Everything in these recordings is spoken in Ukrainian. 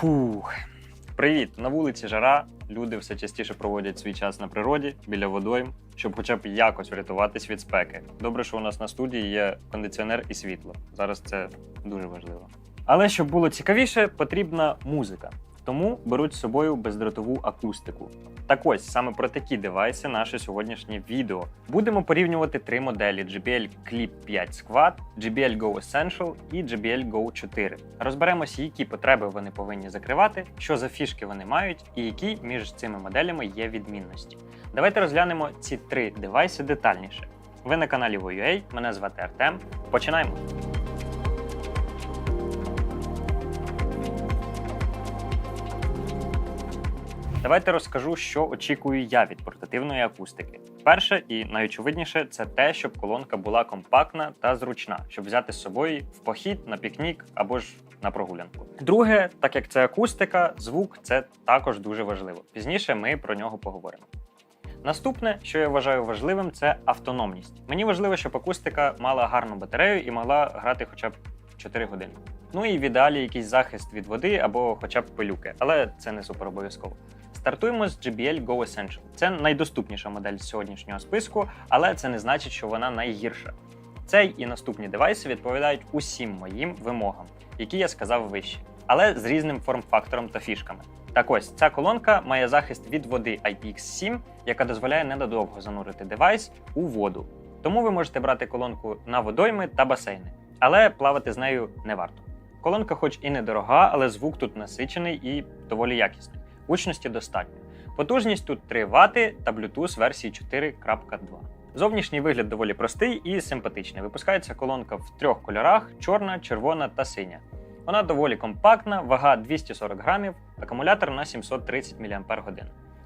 Фух. Привіт! На вулиці жара. Люди все частіше проводять свій час на природі біля водойм, щоб хоча б якось врятуватись від спеки. Добре, що у нас на студії є кондиціонер і світло. Зараз це дуже важливо. Але щоб було цікавіше, потрібна музика. Тому беруть з собою бездротову акустику. Так ось саме про такі девайси наше сьогоднішнє відео. Будемо порівнювати три моделі: JBL Clip 5 Squad, JBL Go Essential і JBL Go 4. Розберемося, які потреби вони повинні закривати, що за фішки вони мають, і які між цими моделями є відмінності. Давайте розглянемо ці три девайси детальніше. Ви на каналі VoUA, мене звати Артем. Починаємо. Давайте розкажу, що очікую я від портативної акустики. Перше і найочевидніше це те, щоб колонка була компактна та зручна, щоб взяти з собою в похід на пікнік або ж на прогулянку. Друге, так як це акустика, звук це також дуже важливо. Пізніше ми про нього поговоримо. Наступне, що я вважаю важливим, це автономність. Мені важливо, щоб акустика мала гарну батарею і могла грати хоча б 4 години. Ну і в ідеалі якийсь захист від води або хоча б пилюки, але це не супер обов'язково. Стартуємо з JBL Go Essential. Це найдоступніша модель з сьогоднішнього списку, але це не значить, що вона найгірша. Цей і наступні девайси відповідають усім моїм вимогам, які я сказав вище, але з різним форм-фактором та фішками. Так ось ця колонка має захист від води IPX7, яка дозволяє ненадовго занурити девайс у воду. Тому ви можете брати колонку на водойми та басейни, але плавати з нею не варто. Колонка, хоч і недорога, але звук тут насичений і доволі якісний. Гучності достатньо. Потужність тут 3 Вт та Bluetooth версії 4.2. Зовнішній вигляд доволі простий і симпатичний. Випускається колонка в трьох кольорах: чорна, червона та синя. Вона доволі компактна, вага 240 грамів, акумулятор на 730 мАч,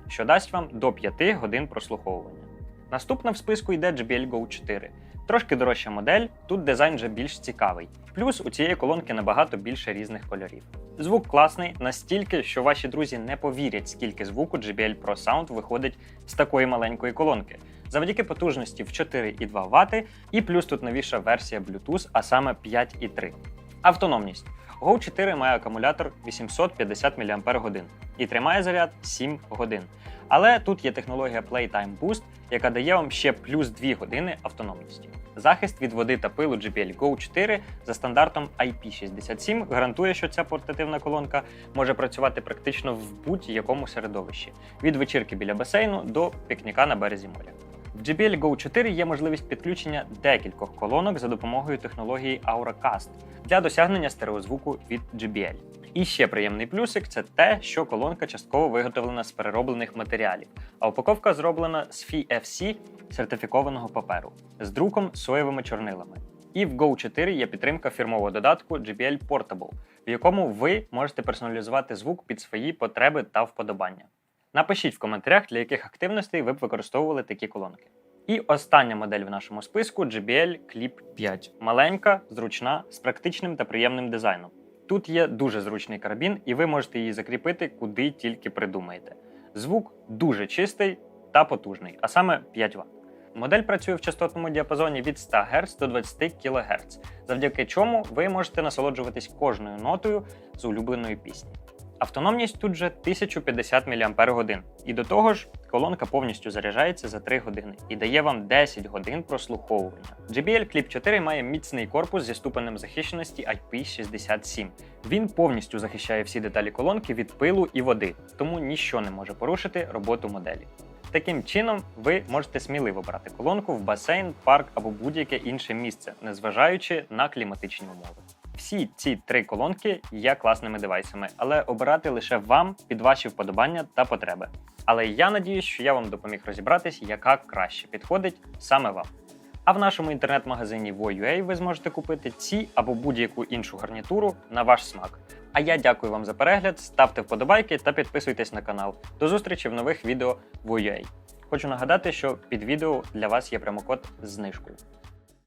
що дасть вам до 5 годин прослуховування. Наступна в списку йде JBL Go 4. Трошки дорожча модель, тут дизайн вже більш цікавий. Плюс у цієї колонки набагато більше різних кольорів. Звук класний настільки, що ваші друзі не повірять, скільки звуку JBL Pro Sound виходить з такої маленької колонки. Завдяки потужності в 4,2 Вт, і плюс тут новіша версія Bluetooth, а саме 5,3. Автономність. Go 4 має акумулятор 850 мАч і тримає заряд 7 годин. Але тут є технологія Playtime Boost, яка дає вам ще плюс 2 години автономності. Захист від води та пилу JBL Go 4 за стандартом IP67 гарантує, що ця портативна колонка може працювати практично в будь-якому середовищі від вечірки біля басейну до пікніка на березі моря. В JBL Go 4 є можливість підключення декількох колонок за допомогою технології AuraCast для досягнення стереозвуку від JBL. І ще приємний плюсик це те, що колонка частково виготовлена з перероблених матеріалів, а упаковка зроблена з FEFC сертифікованого паперу з друком соєвими чорнилами. І в Go 4 є підтримка фірмового додатку JBL Portable, в якому ви можете персоналізувати звук під свої потреби та вподобання. Напишіть в коментарях, для яких активностей ви б використовували такі колонки. І остання модель в нашому списку JBL Clip 5. Маленька, зручна, з практичним та приємним дизайном. Тут є дуже зручний карабін, і ви можете її закріпити куди тільки придумаєте. Звук дуже чистий та потужний, а саме 5 Вт. Модель працює в частотному діапазоні від 100 Гц до 20 кГц, завдяки чому ви можете насолоджуватись кожною нотою з улюбленої пісні. Автономність тут же 1050 мАч, і до того ж, колонка повністю заряджається за 3 години і дає вам 10 годин прослуховування. JBL Clip 4 має міцний корпус зі ступенем захищеності IP67. Він повністю захищає всі деталі колонки від пилу і води, тому ніщо не може порушити роботу моделі. Таким чином, ви можете сміливо брати колонку в басейн, парк або будь-яке інше місце, незважаючи на кліматичні умови. Всі ці три колонки є класними девайсами, але обирати лише вам під ваші вподобання та потреби. Але я надіюсь, що я вам допоміг розібратись, яка краще підходить саме вам. А в нашому інтернет-магазині Voyua ви зможете купити ці або будь-яку іншу гарнітуру на ваш смак. А я дякую вам за перегляд, ставте вподобайки та підписуйтесь на канал. До зустрічі в нових відео Voyua. Хочу нагадати, що під відео для вас є промокод з знижкою.